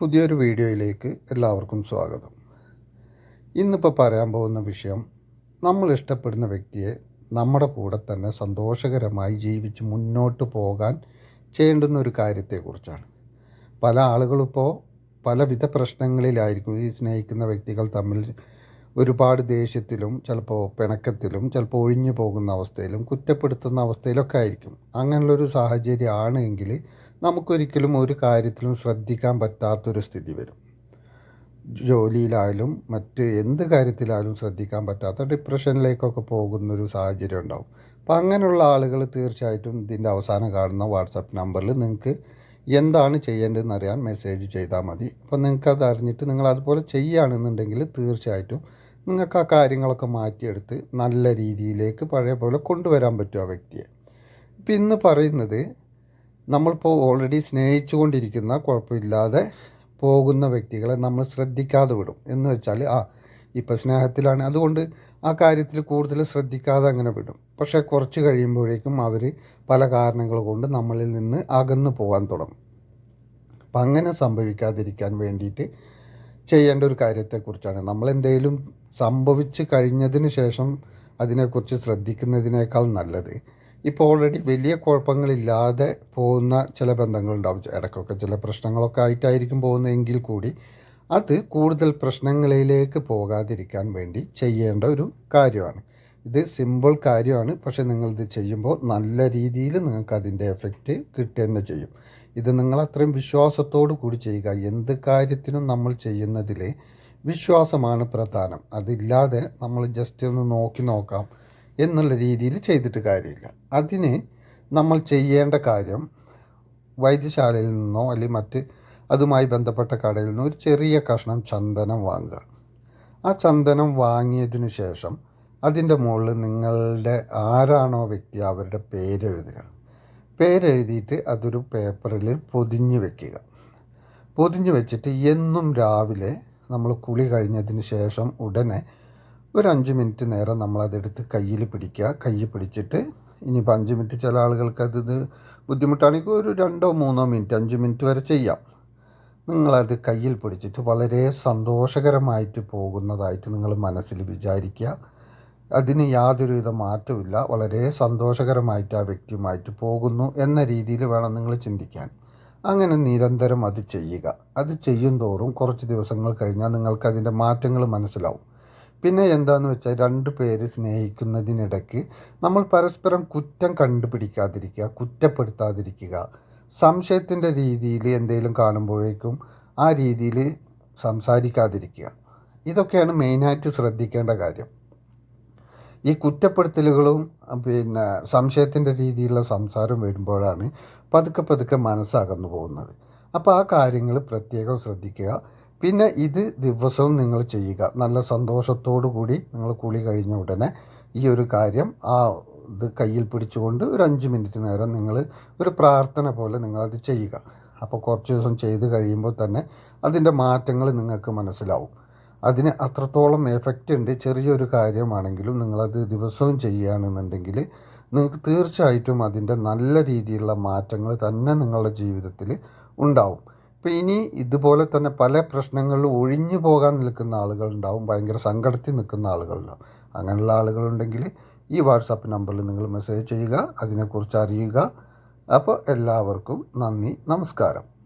പുതിയൊരു വീഡിയോയിലേക്ക് എല്ലാവർക്കും സ്വാഗതം. ഇന്നിപ്പോൾ പറയാൻ പോകുന്ന വിഷയം നമ്മൾ ഇഷ്ടപ്പെടുന്ന വ്യക്തിയെ നമ്മുടെ കൂടെ തന്നെ സന്തോഷകരമായി ജീവിച്ച് മുന്നോട്ട് പോകാൻ ചെയ്യേണ്ടുന്ന ഒരു കാര്യത്തെക്കുറിച്ചാണ്. പല ആളുകളിപ്പോൾ പലവിധ പ്രശ്നങ്ങളിലായിരിക്കും ഈ സ്നേഹിക്കുന്ന വ്യക്തികൾ തമ്മിൽ ഒരുപാട് ദേഷ്യത്തിലും ചിലപ്പോൾ പിണക്കത്തിലും ചിലപ്പോൾ ഒഴിഞ്ഞു പോകുന്ന അവസ്ഥയിലും കുറ്റപ്പെടുത്തുന്ന അവസ്ഥയിലൊക്കെ ആയിരിക്കും. അങ്ങനെയുള്ളൊരു സാഹചര്യമാണ് എങ്കിൽ നമുക്കൊരിക്കലും ഒരു കാര്യത്തിലും ശ്രദ്ധിക്കാൻ പറ്റാത്തൊരു സ്ഥിതി വരും. ജോലിയിലായാലും മറ്റ് എന്ത് കാര്യത്തിലായാലും ശ്രദ്ധിക്കാൻ പറ്റാത്ത ഡിപ്രഷനിലേക്കൊക്കെ പോകുന്നൊരു സാഹചര്യം ഉണ്ടാവും. അപ്പോൾ അങ്ങനെയുള്ള ആളുകൾ തീർച്ചയായിട്ടും ഇതിന്റെ അവസാനം കാണുന്ന വാട്സപ്പ് നമ്പറിൽ നിങ്ങൾക്ക് എന്താണ് ചെയ്യേണ്ടതെന്ന് അറിയാൻ മെസ്സേജ് ചെയ്താൽ മതി. അപ്പോൾ നിങ്ങൾക്കത് അറിഞ്ഞിട്ട് നിങ്ങൾ അതുപോലെ ചെയ്യുകയാണെന്നുണ്ടെങ്കിൽ തീർച്ചയായിട്ടും നിങ്ങൾക്ക് ആ കാര്യങ്ങളൊക്കെ മാറ്റിയെടുത്ത് നല്ല രീതിയിലേക്ക് പഴയ പോലെ കൊണ്ടുവരാൻ പറ്റും ആ വ്യക്തിയെ. ഇപ്പം ഇന്ന് പറയുന്നത് നമ്മളിപ്പോൾ ഓൾറെഡി സ്നേഹിച്ചുകൊണ്ടിരിക്കുന്ന കുഴപ്പമില്ലാതെ പോകുന്ന വ്യക്തികളെ നമ്മൾ ശ്രദ്ധിക്കാതെ വിടും. എന്ന് വെച്ചാൽ ആ ഇപ്പം സ്നേഹത്തിലാണ്. അതുകൊണ്ട് ആ കാര്യത്തിൽ കൂടുതൽ ശ്രദ്ധിക്കാതെ അങ്ങനെ വിടും. പക്ഷേ കുറച്ച് കഴിയുമ്പോഴേക്കും അവർ പല കാരണങ്ങൾ കൊണ്ട് നമ്മളിൽ നിന്ന് അകന്നു പോകാൻ തുടങ്ങും. അപ്പം അങ്ങനെ സംഭവിക്കാതിരിക്കാൻ വേണ്ടിയിട്ട് ചെയ്യേണ്ട ഒരു കാര്യത്തെക്കുറിച്ചാണ്. നമ്മൾ എന്തെങ്കിലും സംഭവിച്ച് കഴിഞ്ഞതിന് ശേഷം അതിനെക്കുറിച്ച് ശ്രദ്ധിക്കുന്നതിനേക്കാൾ നല്ലത് ഇപ്പോൾ ഓൾറെഡി വലിയ കുഴപ്പങ്ങളില്ലാതെ പോകുന്ന ചില ബന്ധങ്ങളുണ്ടാവും. ഇടയ്ക്കൊക്കെ ചില പ്രശ്നങ്ങളൊക്കെ ആയിട്ടായിരിക്കും പോകുന്നതെങ്കിൽ കൂടി അത് കൂടുതൽ പ്രശ്നങ്ങളിലേക്ക് പോകാതിരിക്കാൻ വേണ്ടി ചെയ്യേണ്ട ഒരു കാര്യമാണ്. ഇത് സിമ്പിൾ കാര്യമാണ്. പക്ഷേ നിങ്ങളിത് ചെയ്യുമ്പോൾ നല്ല രീതിയിൽ നിങ്ങൾക്ക് അതിന്റെ എഫക്റ്റ് കിട്ടുക തന്നെ ചെയ്യും. ഇത് നിങ്ങൾ അത്രയും വിശ്വാസത്തോടു കൂടി ചെയ്യുക. എന്ത് കാര്യത്തിനും നമ്മൾ ചെയ്യുന്നതിൽ വിശ്വാസമാണ് പ്രധാനം. അതില്ലാതെ നമ്മൾ ജസ്റ്റ് ഒന്ന് നോക്കി നോക്കാം. എന്നുള്ള രീതിയിൽ ചെയ്തിട്ട് കാര്യമില്ല. അതിന് നമ്മൾ ചെയ്യേണ്ട കാര്യം വൈദ്യശാലയിൽ നിന്നോ അല്ലെങ്കിൽ മറ്റ് അതുമായി ബന്ധപ്പെട്ട കടയിൽ നിന്നോ ഒരു ചെറിയ കഷ്ണം ചന്ദനം വാങ്ങുക. ആ ചന്ദനം വാങ്ങിയതിന് ശേഷം അതിന്റെ മുകളിൽ നിങ്ങളുടെ ആരാണോ വ്യക്തി അവരുടെ പേരെഴുതുക. പേരെഴുതിയിട്ട് അതൊരു പേപ്പറിൽ പൊതിഞ്ഞ് വെക്കുക. പൊതിഞ്ഞ് വെച്ചിട്ട് എന്നും രാവിലെ നമ്മൾ കുളി കഴിഞ്ഞതിന് ശേഷം ഉടനെ ഒരു അഞ്ച് മിനിറ്റ് നേരം നമ്മളതെടുത്ത് കയ്യിൽ പിടിക്കുക. കയ്യിൽ പിടിച്ചിട്ട് ഇനിയിപ്പോൾ അഞ്ച് മിനിറ്റ് ചില ആളുകൾക്ക് അത് ബുദ്ധിമുട്ടാണെങ്കിൽ ഒരു രണ്ടോ മൂന്നോ മിനിറ്റ് അഞ്ച് മിനിറ്റ് വരെ ചെയ്യാം. നിങ്ങളത് കയ്യിൽ പിടിച്ചിട്ട് വളരെ സന്തോഷകരമായിട്ട് പോകുന്നതായിട്ട് നിങ്ങൾ മനസ്സിൽ വിചാരിക്കുക. അതിന് യാതൊരുവിധ മാറ്റമില്ല വളരെ സന്തോഷകരമായിട്ട് ആ വ്യക്തിയുമായിട്ട് പോകുന്നു എന്ന രീതിയിൽ വേണം നിങ്ങൾ ചിന്തിക്കാൻ. അങ്ങനെ നിരന്തരം അത് ചെയ്യുക. അത് ചെയ്യും തോറും കുറച്ച് ദിവസങ്ങൾ കഴിഞ്ഞാൽ നിങ്ങൾക്കതിന്റെ മാറ്റങ്ങൾ മനസ്സിലാവും. പിന്നെ എന്താന്ന് വെച്ചാൽ രണ്ട് പേര് സ്നേഹിക്കുന്നതിനിടയ്ക്ക് നമ്മൾ പരസ്പരം കുറ്റം കണ്ടുപിടിക്കാതിരിക്കുക കുറ്റപ്പെടുത്താതിരിക്കുക. സംശയത്തിന്റെ രീതിയിൽ എന്തെങ്കിലും കാണുമ്പോഴേക്കും ആ രീതിയിൽ സംസാരിക്കാതിരിക്കുക. ഇതൊക്കെയാണ് മെയിനായിട്ട് ശ്രദ്ധിക്കേണ്ട കാര്യം. ഈ കുറ്റപ്പെടുത്തലുകളും പിന്നെ സംശയത്തിന്റെ രീതിയിലുള്ള സംസാരം വരുമ്പോഴാണ് പതുക്കെ പതുക്കെ മനസ്സകന്നു പോകുന്നത്. അപ്പോൾ ആ കാര്യങ്ങൾ പ്രത്യേകം ശ്രദ്ധിക്കുക. പിന്നെ ഇത് ദിവസവും നിങ്ങൾ ചെയ്യുക. നല്ല സന്തോഷത്തോടു കൂടി നിങ്ങൾ കുളി കഴിഞ്ഞ ഉടനെ ഈ ഒരു കാര്യം ആ ഇത് കയ്യിൽ പിടിച്ചുകൊണ്ട് ഒരു അഞ്ച് മിനിറ്റ് നേരം നിങ്ങൾ ഒരു പ്രാർത്ഥന പോലെ നിങ്ങളത് ചെയ്യുക. അപ്പോൾ കുറച്ച് ദിവസം ചെയ്ത് കഴിയുമ്പോൾ തന്നെ അതിന്റെ മാറ്റങ്ങൾ നിങ്ങൾക്ക് മനസ്സിലാവും. അതിന് അത്രത്തോളം എഫക്റ്റ് ഉണ്ട്. ചെറിയൊരു കാര്യമാണെങ്കിലും നിങ്ങളത് ദിവസവും ചെയ്യുകയാണെന്നുണ്ടെങ്കിൽ നിങ്ങൾക്ക് തീർച്ചയായിട്ടും അതിന്റെ നല്ല രീതിയിലുള്ള മാറ്റങ്ങൾ തന്നെ നിങ്ങളുടെ ജീവിതത്തിൽ ഉണ്ടാവും. ഇപ്പോൾ ഇനി ഇതുപോലെ തന്നെ പല പ്രശ്നങ്ങളിലും ഒഴിഞ്ഞു പോകാൻ നിൽക്കുന്ന ആളുകളുണ്ടാവും. ഭയങ്കര സങ്കടത്തിൽ നിൽക്കുന്ന ആളുകളുണ്ടാവും. അങ്ങനെയുള്ള ആളുകളുണ്ടെങ്കിൽ ഈ വാട്സാപ്പ് നമ്പറിൽ നിങ്ങൾ മെസ്സേജ് ചെയ്യുക അതിനെക്കുറിച്ച് അറിയുക. അപ്പോൾ എല്ലാവർക്കും നന്ദി നമസ്കാരം.